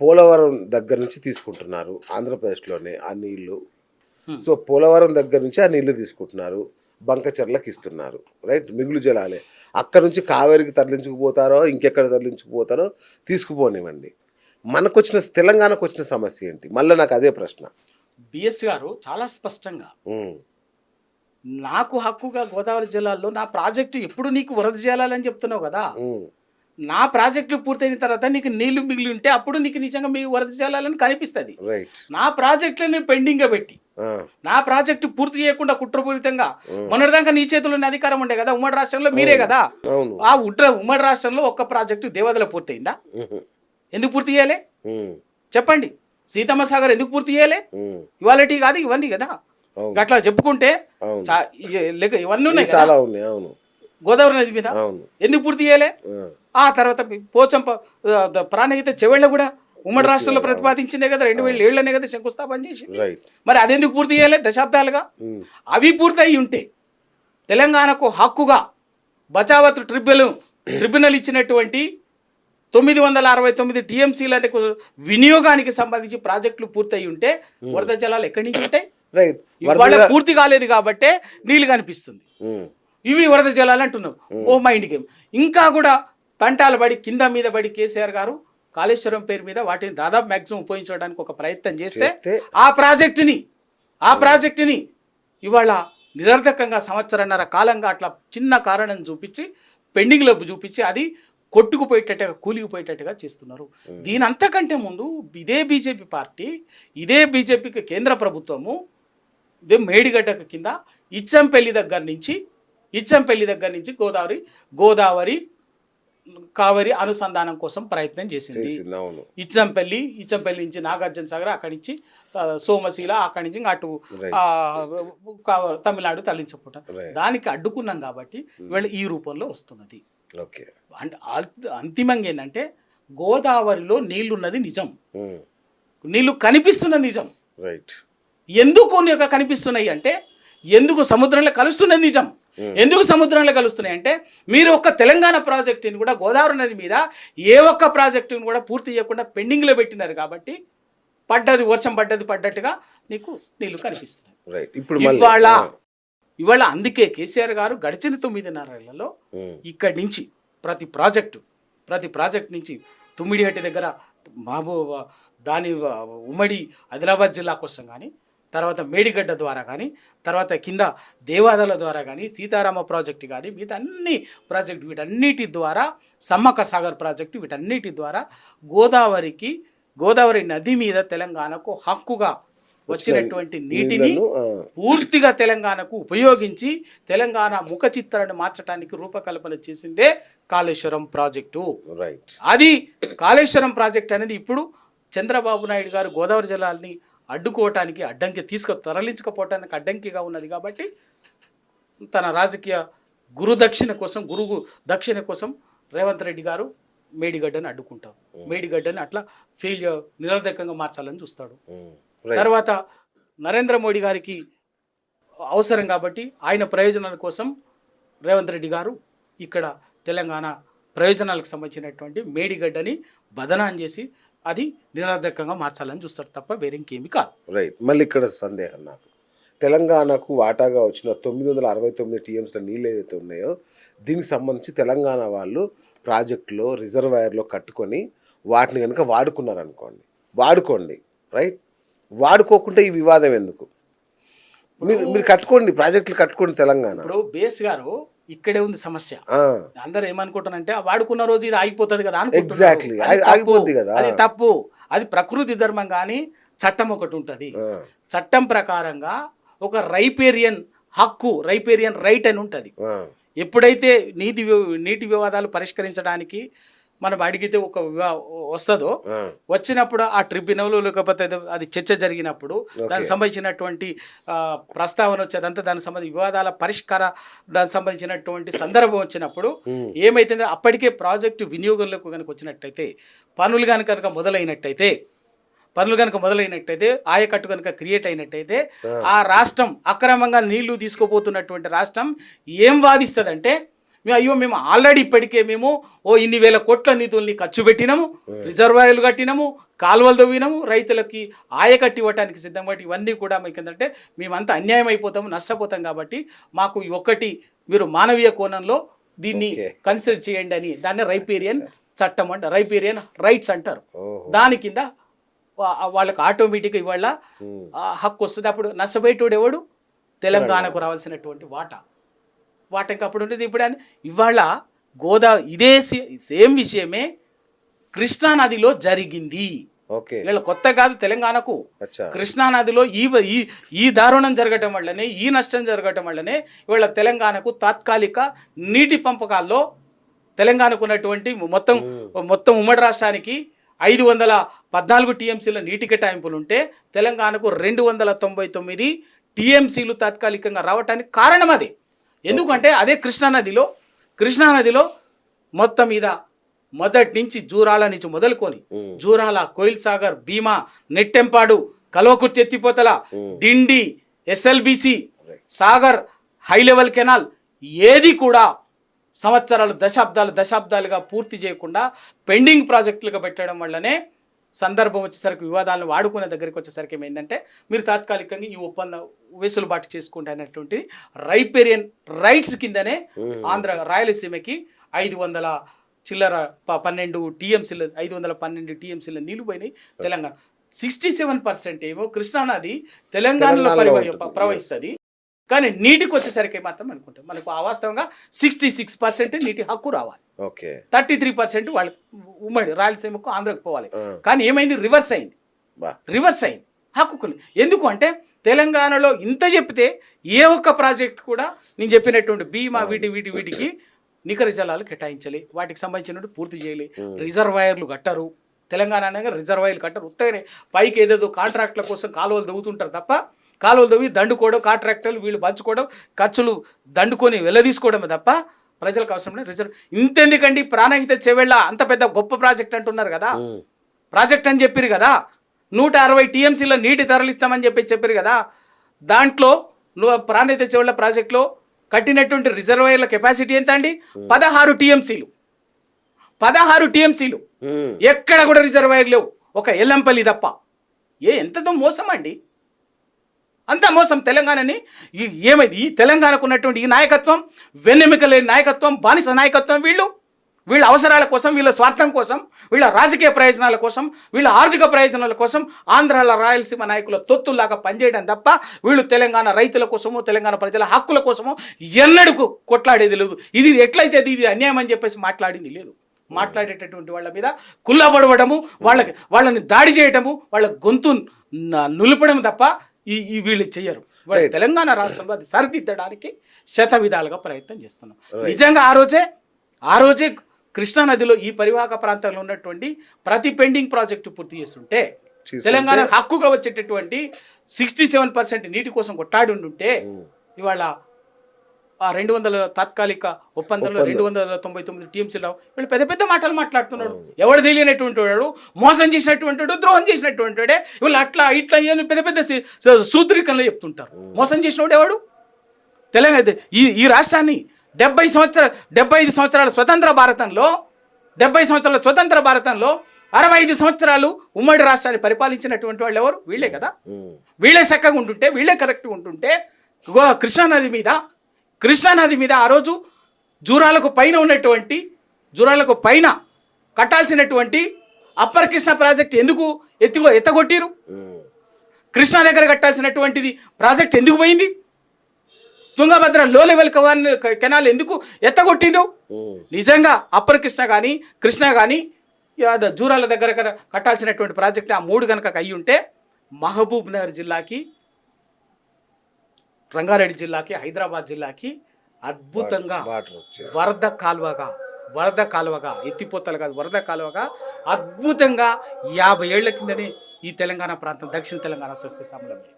పోలవరం దగ్గర నుంచి తీసుకుంటున్నారు ఆంధ్రప్రదేశ్లోనే ఆ నీళ్ళు. Hmm. సో పోలవరం దగ్గర నుంచి ఆ నీళ్ళు తీసుకుంటున్నారు. బంకచర్లకు ఇస్తున్నారు. రైట్? మిగులు జలాలే. అక్కడ నుంచి కావేరికి తరలించుకుపోతారో ఇంకెక్కడ తరలించుకుపోతారో తీసుకుపోనివ్వండి. మనకు వచ్చిన తెలంగాణకు వచ్చిన సమస్య ఏంటి? మళ్ళీ నాకు అదే ప్రశ్న. బిఎస్ గారు చాలా స్పష్టంగా ఉమ్, నాకు హక్కుగా గోదావరి జిల్లాలో నా ప్రాజెక్టు ఎప్పుడు నీకు వరద చేయాలని చెప్తున్నావు కదా? ఉమ్, నా ప్రాజెక్టులు పూర్తయిన తర్వాత నీకు నీళ్ళు మిగిలి ఉంటే అప్పుడు నీకు నిజంగా మీ వరద చేయాలని కనిపిస్తుంది. నా ప్రాజెక్టులని పెండింగ్గా పెట్టి ఆ, నా ప్రాజెక్టు పూర్తి చేయకుండా కుట్రపూరితంగా మొన్నటిదాకా నీ చేతుల్లోని అధికారం ఉండే కదా ఉమ్మడి రాష్ట్రంలో మీరే కదా? ఆ ఉట్ర ఉమ్మడి రాష్ట్రంలో ఒక్క ప్రాజెక్టు దేవదల పూర్తయిందా? ఎందుకు పూర్తి చేయాలి? చెప్పండి. సీతమ్మ సాగర్ ఎందుకు పూర్తి చేయాలి? ఇవాళటి కాదు ఇవన్నీ కదా? అవును. గట్లా చెప్పుకుంటే ఇవన్నీ ఉన్నాయి గోదావరి నది మీద ఎందుకు పూర్తి చేయాలి? ఆ, తర్వాత పోచంప ప్రాణహిత చెవెళ్ళ కూడా ఉమ్మడి రాష్ట్రంలో ప్రతిపాదించిందే కదా రెండు వేల ఏళ్ళనే కదా శంకుస్థాపన చేసింది మరి అదెందుకు పూర్తి చేయాలి? దశాబ్దాలుగా. అవి పూర్తయి ఉంటే తెలంగాణకు హక్కుగా బచావత్ ట్రిబ్యునల్ ట్రిబ్యునల్ ఇచ్చినటువంటి తొమ్మిది వందల అరవై తొమ్మిది టీఎంసీలకు వినియోగానికి సంబంధించి ప్రాజెక్టులు పూర్తయి ఉంటే వరద జలాలు ఎక్కడి నుంచి ఉంటాయి? రైట్ పూర్తి కాలేదు కాబట్టే నీళ్ళు కనిపిస్తుంది. ఇవి వరద జలాలు అంటున్నావు ఓ మైండ్ గేమ్ ఇంకా కూడా తంటాలు పడి కింద మీద పడి కేసీఆర్ గారు కాళేశ్వరం పేరు మీద వాటిని దాదాపు మ్యాక్సిమం ఉపయోగించడానికి ఒక ప్రయత్నం చేస్తే ఆ ప్రాజెక్టుని ఆ ప్రాజెక్టుని ఇవాళ నిరర్ధకంగా సంవత్సరన్నర కాలంగా అట్లా చిన్న కారణం చూపించి పెండింగ్లో చూపించి అది కొట్టుకుపోయేటట్టుగా కూలిగిపోయేటట్టుగా చేస్తున్నారు. దీని అంతకంటే ముందు ఇదే బీజేపీ పార్టీ ఇదే బీజేపీకి కేంద్ర ప్రభుత్వము ఇదే మేడిగడ్డ కింద ఇచ్చంపల్లి దగ్గర నుంచి ఇచ్చంపల్లి దగ్గర నుంచి గోదావరి గోదావరి కావరి అనుసంధానం కోసం ప్రయత్నం చేసింది. ఇచ్చంపల్లి ఇచ్చంపల్లి నుంచి నాగార్జున సాగర్ అక్కడి నుంచి సోమశీల అక్కడి నుంచి అటు తమిళనాడు తరలించకుండా. దానికి అడ్డుకున్నాం కాబట్టి వీళ్ళు ఈ రూపంలో వస్తున్నది. ఓకే. అంటే అంతిమంగా ఏంటంటే గోదావరిలో నీళ్ళున్నది నిజం. ఉమ్, నీళ్ళు కనిపిస్తున్నది నిజం. రైట్ ఎందుకు కనిపిస్తున్నాయి అంటే ఎందుకు సముద్రంలో కలుస్తున్నది నిజం? ఎందుకు సముద్రంలో కలుస్తున్నాయి అంటే మీరు ఒక్క తెలంగాణ ప్రాజెక్టుని కూడా గోదావరి నది మీద ఏ ఒక్క ప్రాజెక్టుని కూడా పూర్తి చేయకుండా పెండింగ్లో పెట్టినారు కాబట్టి పడ్డది వర్షం పడ్డది పడ్డట్టుగా నీకు నీళ్ళు కనిపిస్తున్నాయి. ఇప్పుడు ఇవాళ ఇవాళ అందుకే కేసీఆర్ గారు గడిచిన తొమ్మిదిన్నరేళ్ళలో ఉమ్, ఇక్కడి నుంచి ప్రతి ప్రాజెక్టు ప్రతి ప్రాజెక్ట్ నుంచి తుమ్మిడిహట్టి దగ్గర మహబూబ్ దాని ఉమ్మడి ఆదిలాబాద్ జిల్లా కోసం కానీ తర్వాత మేడిగడ్డ ద్వారా కానీ తర్వాత కింద దేవాదాల ద్వారా కానీ సీతారామ ప్రాజెక్టు కానీ మిగతా అన్ని ప్రాజెక్టు వీటన్నిటి ద్వారా సమ్మక్క సాగర్ ప్రాజెక్టు వీటన్నిటి ద్వారా గోదావరికి గోదావరి నది మీద తెలంగాణకు హక్కుగా వచ్చినటువంటి నీటిని పూర్తిగా తెలంగాణకు ఉపయోగించి తెలంగాణ ముఖ చిత్రాన్ని మార్చడానికి రూపకల్పన చేసిందే కాళేశ్వరం ప్రాజెక్టు. రైట్. అది కాళేశ్వరం ప్రాజెక్ట్ అనేది ఇప్పుడు చంద్రబాబు నాయుడు గారు గోదావరి జలాల్ని అడ్డుకోవటానికి అడ్డంకి తీసుకు తరలించకపోవటానికి అడ్డంకిగా ఉన్నది కాబట్టి తన రాజకీయ గురు దక్షిణ కోసం గురువు దక్షిణ కోసం రేవంత్ రెడ్డి గారు మేడిగడ్డని అడ్డుకుంటారు. మేడిగడ్డని అట్లా ఫెయిల్ నిరర్ధకంగా మార్చాలని చూస్తాడు. తర్వాత నరేంద్ర మోడీ గారికి అవసరం కాబట్టి ఆయన ప్రయోజనాల కోసం రేవంత్ రెడ్డి గారు ఇక్కడ తెలంగాణ ప్రయోజనాలకు సంబంధించినటువంటి మేడిగడ్డని బదనాం చేసి అది నిరర్ధకంగా మార్చాలని చూస్తాడు తప్ప వేరే ఇంకేమీ కాదు. రైట్ మళ్ళీ ఇక్కడ సందేహం నాకు. తెలంగాణకు వాటాగా వచ్చిన తొమ్మిది వందల అరవై తొమ్మిది టీఎంస్ల నీళ్ళు ఏదైతే ఉన్నాయో దీనికి సంబంధించి తెలంగాణ వాళ్ళు ప్రాజెక్టులో రిజర్వాయర్లో కట్టుకొని వాటిని కనుక వాడుకున్నారనుకోండి. వాడుకోండి. రైట్ వాడుకోకుంటే ఈ వివాదం ఎందుకు? మీరు మీరు కట్టుకోండి ప్రాజెక్టులు కట్టుకోండి తెలంగాణ. ఇప్పుడు బేస్ గారు ఇక్కడే ఉంది సమస్య. అందరూ ఏమనుకుంటారంటే ఆ వాడుకున్న రోజు ఇది ఆగిపోతుంది కదా. ఆగిపోద్ది కదా. అది తప్పు. అది ప్రకృతి ధర్మం కానీ చట్టం ఒకటి ఉంటుంది చట్టం ప్రకారంగా ఒక రైపేరియన్ హక్కు రైపేరియన్ రైట్ అని ఉంటుంది. ఎప్పుడైతే వి- నీటి వివాదాలు పరిష్కరించడానికి మనం అడిగితే ఒక వివా వస్తుందో వచ్చినప్పుడు ఆ ట్రిబ్యునల్ లేకపోతే అది- చర్చ జరిగినప్పుడు దానికి సంబంధించినటువంటి ప్రస్తావన వచ్చేదంతా దానికి సంబంధించి వివాదాల పరిష్కార దానికి సంబంధించినటువంటి సందర్భం వచ్చినప్పుడు. ఏమైతుందో? అప్పటికే ప్రాజెక్టు వినియోగంలోకి కనుక వచ్చినట్టయితే పనులు కనుక కనుక మొదలైనట్టయితే పనులు కనుక మొదలైనట్టయితే ఆయకట్టు కనుక క్రియేట్ అయినట్టయితే ఆ రాష్ట్రం అక్రమంగా నీళ్ళు తీసుకుపోతున్నటువంటి రాష్ట్రం ఏం వాదిస్తుందంటే మేము అయ్యో మేము ఆల్రెడీ ఇప్పటికే మేము ఓ ఇన్ని వేల కోట్ల నిధుల్ని ఖర్చు పెట్టినాము రిజర్వాయర్లు కట్టినాము కాలువలు తవ్వినాము రైతులకి ఆయకట్టి ఇవ్వడానికి సిద్ధం. కాబట్టి ఇవన్నీ కూడా మీకు ఏంటంటే మేమంతా అన్యాయం అయిపోతాము నష్టపోతాం కాబట్టి మాకు ఈ ఒక్కటి మీరు మానవీయ కోణంలో దీన్ని. కన్సిడర్ చేయండి అని దాన్ని రైపేరియన్ చట్టం అంట రైపేరియన్ రైట్స్ అంటారు. దాని కింద వాళ్ళకి ఆటోమేటిక్గా ఇవాళ. ఆ హక్కు వస్తుంది. అప్పుడు నష్టపోయేటోడు ఎవడు? తెలంగాణకు రావాల్సినటువంటి వాటా. ఇంకా అప్పుడు ఉంటుంది ఇప్పుడు అది- ఇవాళ గోదా ఇదే సేమ్ విషయమే కృష్ణానదిలో జరిగింది. ఓకే. వీళ్ళ కొత్త కాదు తెలంగాణకు. కృష్ణానదిలో ఈ ఈ ఈ దారుణం జరగటం వల్లనే ఈ నష్టం జరగటం వల్లనే ఇవాళ తెలంగాణకు తాత్కాలిక నీటి పంపకాల్లో తెలంగాణకు ఉన్నటువంటి మొత్తం మొత్తం ఉమ్మడి రాష్ట్రానికి ఐదు వందల పద్నాలుగు టీఎంసీల నీటి కేటాయింపులు ఉంటే తెలంగాణకు రెండు వందల తొంభై తొమ్మిది టీఎంసీలు తాత్కాలికంగా రావటానికి కారణం అది. ఎందుకంటే అదే కృష్ణానదిలో కృష్ణానదిలో మొత్తం మీద మొదటి నుంచి జూరాల నుంచి మొదలుకొని జూరాల కోయిల్ సాగర్ భీమా నెట్టెంపాడు కల్వకుర్తి ఎత్తిపోతల Dindi SLBC Sagar high level canal ఏది కూడా సంవత్సరాలు దశాబ్దాలు దశాబ్దాలుగా పూర్తి చేయకుండా పెండింగ్ ప్రాజెక్టులుగా పెట్టడం వల్లనే సందర్భం వచ్చేసరికి వివాదాలను వాడుకునే దగ్గరికి వచ్చేసరికి ఏమైందంటే మీరు తాత్కాలికంగా ఈ ఒప్పందం వెసులుబాటు చేసుకుంటే అనేటువంటి రైపేరియన్ రైట్స్ కిందనే ఆంధ్ర రాయలసీమకి ఐదు వందల చిల్లర పన్నెండు టీఎంసీల ఐదు వందల పన్నెండు టీఎంసీల నీళ్ళు పోయినాయి తెలంగాణ. సిక్స్టీ సెవెన్ పర్సెంట్ ఏమో కృష్ణానది తెలంగాణలో. ప్రవహిస్తుంది. కానీ నీటికి వచ్చేసరికి మాత్రం అనుకుంటాం. మనకు అవాస్తవంగా సిక్స్టీ సిక్స్ పర్సెంట్ నీటి హక్కు రావాలి. ఓకే. థర్టీ త్రీ పర్సెంట్ వాళ్ళ ఉమ్మడి రాయలసీమకు ఆంధ్రకు పోవాలి. కానీ ఏమైంది? రివర్స్ అయింది. రివర్స్ అయింది. హక్కుకుని ఎందుకు అంటే తెలంగాణలో ఇంత చెప్తే ఏ ఒక్క ప్రాజెక్ట్ కూడా నేను చెప్పినటువంటి బీమా వీటి వీటి వీటికి నికర జలాలు కేటాయించాలి. వాటికి సంబంధించినట్టు పూర్తి చేయాలి. రిజర్వాయర్లు కట్టరు. తెలంగాణ అనగా రిజర్వాయర్లు కట్టరు. ఉత్తగానే పైకి ఏదేదో కాంట్రాక్ట్ల కోసం కాలువలు దవ్వుతుంటారు తప్ప కాలువలు దవ్వి దండుకోవడం కాంట్రాక్టర్లు వీళ్ళు పంచుకోవడం ఖర్చులు దండుకొని వెళ్ళదీసుకోవడమే తప్ప ప్రజలకు అవసరం లేదు. రిజర్వ్ ఇంతెందుకండి ప్రాణహిత చెవెళ్ళ అంత పెద్ద గొప్ప ప్రాజెక్ట్ అంటున్నారు కదా. ప్రాజెక్ట్ అని చెప్పారు కదా? నూట అరవై టీఎంసీలో నీటి తరలిస్తామని చెప్పి చెప్పారు కదా? దాంట్లో నువ్వు ప్రాణహిత చెవుల ప్రాజెక్టులో కట్టినటువంటి రిజర్వాయర్ల కెపాసిటీ ఎంత అండి? పదహారు టీఎంసీలు. పదహారు టీఎంసీలు. ఎక్కడ కూడా రిజర్వాయర్ లేవు. ఒక ఎల్లంపల్లి తప్ప. ఏ ఎంతతో మోసం అండి అంత మోసం తెలంగాణని. ఈ- ఏమైంది? ఈ తెలంగాణకు ఉన్నటువంటి ఈ నాయకత్వం వెన్నెమిక లేని నాయకత్వం బానిస నాయకత్వం వీళ్ళు వీళ్ళ అవసరాల కోసం వీళ్ళ స్వార్థం కోసం వీళ్ళ రాజకీయ ప్రయోజనాల కోసం వీళ్ళ ఆర్థిక ప్రయోజనాల కోసం ఆంధ్రాల రాయలసీమ నాయకుల తొత్తుల్లాగా పనిచేయడం తప్ప వీళ్ళు తెలంగాణ రైతుల కోసము తెలంగాణ ప్రజల హక్కుల కోసము ఎన్నడూ కొట్లాడేది లేదు. ఇది ఎట్లయితే ఇది అన్యాయం అని చెప్పేసి మాట్లాడింది లేదు. మాట్లాడేటటువంటి వాళ్ళ మీద కుల్లబడవడము వాళ్ళకి వాళ్ళని దాడి చేయటము వాళ్ళ గొంతు న- నులపడం తప్ప ఈ ఈ వీళ్ళు చెయ్యరు. వాళ్ళ. తెలంగాణ రాష్ట్రంలో అది సరిదిద్దడానికి శత విధాలుగా ప్రయత్నం చేస్తున్నాం. నిజంగా ఆ రోజే ఆ రోజే కృష్ణానదిలో ఈ పరివాహక ప్రాంతంలో ఉన్నటువంటి ప్రతి పెండింగ్ ప్రాజెక్టు పూర్తి చేస్తుంటే తెలంగాణ హక్కుగా వచ్చేటటువంటి సిక్స్టీ సెవెన్ పర్సెంట్ నీటి కోసం కొట్టాడి ఉండుంటే ఇవాళ ఆ రెండు వందల తాత్కాలిక ఒప్పందంలో రెండు వందల తొంభై తొమ్మిది టీఎంసీలో వీళ్ళు పెద్ద పెద్ద మాటలు మాట్లాడుతున్నాడు ఎవడు తెలియనటువంటి వాడు మోసం చేసినటువంటి వాడు ద్రోహం చేసినటువంటి వాడే వీళ్ళు అట్లా ఇట్లా పెద్ద పెద్ద సూత్రీకరణలు చెప్తుంటారు. మోసం చేసినవాడు ఎవడు? తెలంగాణ ఈ ఈ రాష్ట్రాన్ని డెబ్బై సంవత్సరాల డెబ్బై ఐదు సంవత్సరాల స్వతంత్ర భారతంలో డెబ్బై సంవత్సరాల స్వతంత్ర భారతంలో అరవై ఐదు సంవత్సరాలు ఉమ్మడి రాష్ట్రాన్ని పరిపాలించినటువంటి వాళ్ళు ఎవరు? వీళ్ళే కదా. వీళ్ళే చక్కగా ఉంటుంటే వీళ్ళే కరెక్ట్గా ఉంటుంటే గో కృష్ణానది మీద కృష్ణానది మీద ఆ రోజు జూరాలకు పైన ఉన్నటువంటి జూరాలకు పైన కట్టాల్సినటువంటి అప్పర్ కృష్ణ ప్రాజెక్ట్ ఎందుకు ఎత్తుగో ఎత్తగొట్టిరు? కృష్ణా దగ్గర కట్టాల్సినటువంటిది ప్రాజెక్ట్ ఎందుకు పోయింది? తుంగభద్ర లో లెవెల్ కెనాల్ ఎందుకు ఎత్తగొట్టిండు నిజంగా అప్పర్ కృష్ణ కానీ కృష్ణ కానీ జూరాల దగ్గర కట్టాల్సినటువంటి ప్రాజెక్ట్ ఆ మూడు కనుక అయ్యి ఉంటే మహబూబ్ నగర్ జిల్లాకి రంగారెడ్డి జిల్లాకి హైదరాబాద్ జిల్లాకి అద్భుతంగా వరద కాలువగా వరద కాలువగా ఎత్తిపోతలు కాదు వరద కాలువగా అద్భుతంగా యాభై ఏళ్ళ కిందనే ఈ తెలంగాణ ప్రాంతం దక్షిణ తెలంగాణ సస్యశ్యామలమైంది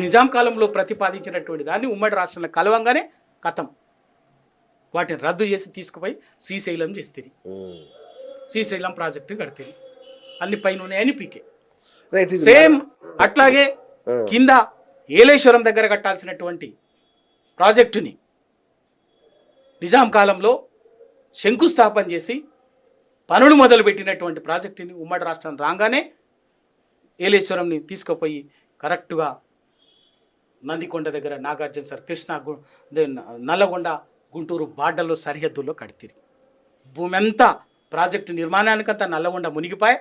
నిజాం కాలంలో ప్రతిపాదించినటువంటి దాన్ని ఉమ్మడి రాష్ట్రంలో కలవంగానే కథం. వాటిని రద్దు చేసి తీసుకుపోయి శ్రీశైలం చేస్తుంది ఉమ్. శ్రీశైలం ప్రాజెక్టు కడితే అన్ని పైన ఉన్నాయని పీకే. సేమ్ అట్లాగే. కింద ఏలేశ్వరం దగ్గర కట్టాల్సినటువంటి ప్రాజెక్టుని నిజాం కాలంలో శంకుస్థాపన చేసి పనులు మొదలుపెట్టినటువంటి ప్రాజెక్టుని ఉమ్మడి రాష్ట్రం రాగానే ఏలేశ్వరంని తీసుకుపోయి కరెక్ట్గా నందికొండ దగ్గర నాగార్జున సార్ కృష్ణ నల్లగొండ గుంటూరు బార్డర్లో సరిహద్దుల్లో కడితిరి భూమి అంతా ప్రాజెక్టు నిర్మాణానికంతా నల్లగొండ మునిగిపాయి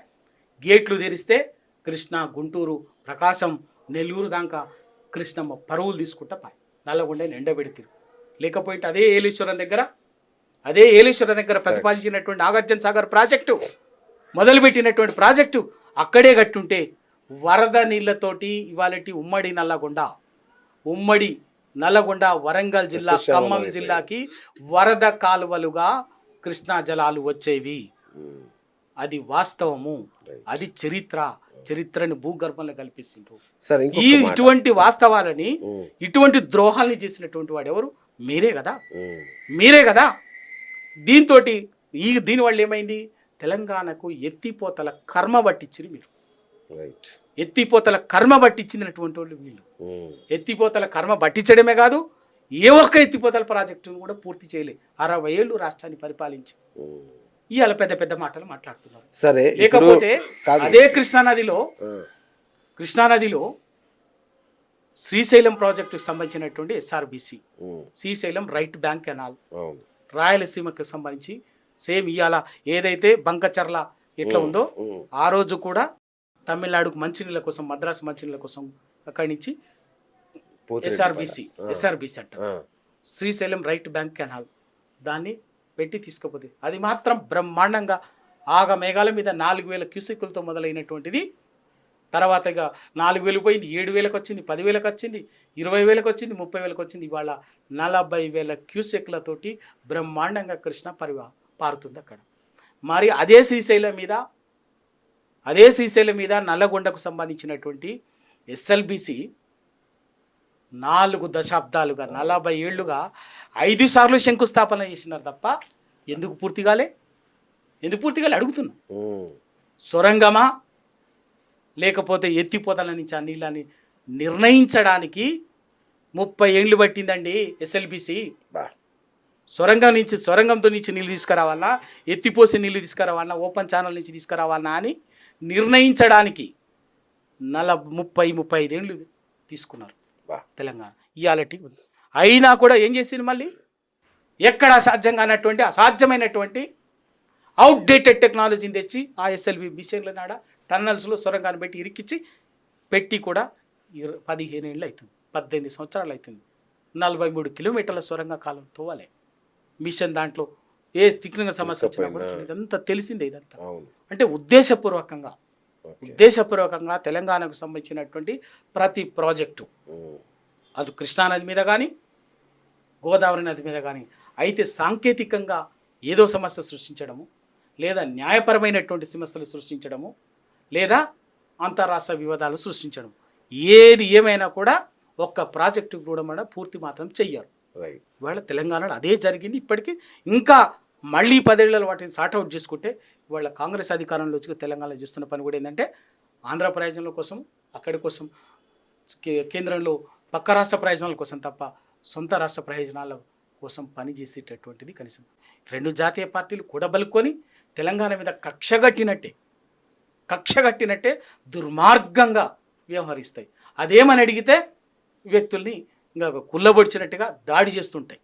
గేట్లు తెరిస్తే కృష్ణ గుంటూరు ప్రకాశం నెల్లూరు దాకా కృష్ణమ్మ పరువులు తీసుకుంటా పాయి నల్లగొండని ఎండబెడితిరు లేకపోతే అదే ఏలేశ్వరం దగ్గర అదే ఏలేశ్వరం దగ్గర ప్రతిపాదించినటువంటి నాగార్జున సాగర్ ప్రాజెక్టు మొదలుపెట్టినటువంటి ప్రాజెక్టు అక్కడే కట్టుంటే వరద నీళ్ళతోటి ఇవాళటి ఉమ్మడి నల్లగొండ ఉమ్మడి నల్లగొండ వరంగల్ జిల్లా ఖమ్మం. జిల్లాకి వరద కాలువలుగా కృష్ణా జలాలు వచ్చేవి. ఉమ్, అది వాస్తవము. అది చరిత్ర. చరిత్రని భూగర్భంలో కల్పిస్తుండ్రు సార్ ఈ ఇటువంటి వాస్తవాలని ఇటువంటి ద్రోహాల్ని చేసినటువంటి వాడు ఎవరు? మీరే కదా. మీరే కదా. దీంతో ఈ దీనివల్ల ఏమైంది? తెలంగాణకు ఎత్తిపోతల కర్మ పట్టించింది మీరు. రైట్. ఎత్తిపోతల కర్మ పట్టించినటువంటి వాళ్ళు వీళ్ళు. ఎత్తిపోతల కర్మ పట్టించడమే కాదు ఏ ఒక్క ఎత్తిపోతల ప్రాజెక్టును కూడా పూర్తి చేయలే. అరవై ఏళ్ళు రాష్ట్రాన్ని పరిపాలించి. ఇవాళ పెద్ద పెద్ద మాటలు మాట్లాడుతున్నారు సరే లేకపోతే అదే కృష్ణానదిలో కృష్ణానదిలో శ్రీశైలం ప్రాజెక్టుకు సంబంధించినటువంటి SRBC Srisailam right bank canal రాయలసీమకు సంబంధించి సేమ్ ఇవాళ ఏదైతే బంకచర్ల ఎట్లా ఉందో ఆ రోజు కూడా తమిళనాడుకు మంచినీళ్ళ కోసం మద్రాసు మంచినీళ్ళ కోసం అక్కడి నుంచి. ఎస్ఆర్బిసి ఎస్ఆర్బిసి అంట శ్రీశైలం రైట్ బ్యాంక్ కెనాల్ దాన్ని పెట్టి తీసుకుపోతుంది అది మాత్రం బ్రహ్మాండంగా ఆగ మేఘాల మీద నాలుగు వేల క్యూసికులతో మొదలైనటువంటిది. తర్వాత ఇక నాలుగు వేలు పోయింది ఏడు వేలకు వచ్చింది పదివేలకు వచ్చింది ఇరవై వేలకు వచ్చింది ముప్పై వేలకు వచ్చింది. ఇవాళ నలభై వేల క్యూసెక్లతోటి బ్రహ్మాండంగా కృష్ణ పరివా పారుతుంది అక్కడ. మరి అదే శ్రీశైలం మీద అదే శ్రీశైలం మీద నల్లగొండకు సంబంధించినటువంటి ఎస్ఎల్బిసి నాలుగు దశాబ్దాలుగా నలభై ఏళ్ళుగా ఐదు సార్లు శంకుస్థాపన చేసినారు తప్ప ఎందుకు పూర్తి కాలే? ఎందుకు పూర్తి కాలే? అడుగుతున్నా. సొరంగమా? లేకపోతే ఎత్తిపోతల నుంచి ఆ నీళ్ళని నిర్ణయించడానికి ముప్పై ఏళ్ళు పట్టిందండి ఎస్ఎల్బిసి. బా. సొరంగం నుంచి సొరంగంతో నుంచి నీళ్ళు తీసుకురావాలన్నా ఎత్తిపోసి నీళ్ళు తీసుకురావాలన్నా ఓపెన్ ఛానల్ నుంచి తీసుకురావాలన్నా అని నిర్ణయించడానికి నల ముప్పై ముప్పై ఐదేళ్ళు తీసుకున్నారు. తెలంగాణ. ఇవాళటి ఉంది అయినా కూడా ఏం చేసింది మళ్ళీ? ఎక్కడ అసాధ్యం కానటువంటి అసాధ్యమైనటువంటి అవుట్డేటెడ్ టెక్నాలజీని తెచ్చి ఆ ఎస్ఎల్బి బిషన్ల నాడ టన్నల్స్లో సొరంగాన్ని పెట్టి ఇరికిచ్చి పెట్టి కూడా ఇర పదిహేను ఏళ్ళు అవుతుంది పద్దెనిమిది సంవత్సరాలు అవుతుంది నలభై మూడు కిలోమీటర్ల సొరంగ కాలం తోవాలి. మిషన్ దాంట్లో ఏ టెక్నికల్ సమస్య వచ్చినా కూడా. ఇదంతా తెలిసిందే ఇదంతా. అంటే ఉద్దేశపూర్వకంగా ఉద్దేశపూర్వకంగా తెలంగాణకు సంబంధించినటువంటి ప్రతి ప్రాజెక్టు. అటు కృష్ణానది మీద కానీ గోదావరి నది మీద కానీ అయితే సాంకేతికంగా ఏదో సమస్య సృష్టించడము లేదా న్యాయపరమైనటువంటి సమస్యలు సృష్టించడము లేదా అంతరాష్ట్ర వివాదాలు సృష్టించడం ఏది ఏమైనా కూడా ఒక్క ప్రాజెక్టు కూడా మన పూర్తి మాత్రం చెయ్యరు. రైట్ ఇవాళ తెలంగాణలో అదే జరిగింది ఇప్పటికీ ఇంకా మళ్ళీ పదేళ్ళలో వాటిని సార్ట్అవుట్ చేసుకుంటే ఇవాళ కాంగ్రెస్ అధికారంలో వచ్చి తెలంగాణలో చేస్తున్న పని కూడా ఏంటంటే ఆంధ్ర ప్రయోజనాల కోసం అక్కడి కోసం కే- కేంద్రంలో పక్క రాష్ట్ర ప్రయోజనాల కోసం తప్ప సొంత రాష్ట్ర ప్రయోజనాల కోసం పనిచేసేటటువంటిది కనీసం. రెండు జాతీయ పార్టీలు కూడబలుకొని తెలంగాణ మీద కక్షగట్టినట్టే కక్షగట్టినట్టే దుర్మార్గంగా వ్యవహరిస్తాయి. అదేమని అడిగితే వ్యక్తుల్ని ఇంకా కుల్లబొడిచినట్టుగా దాడి చేస్తుంటాయి.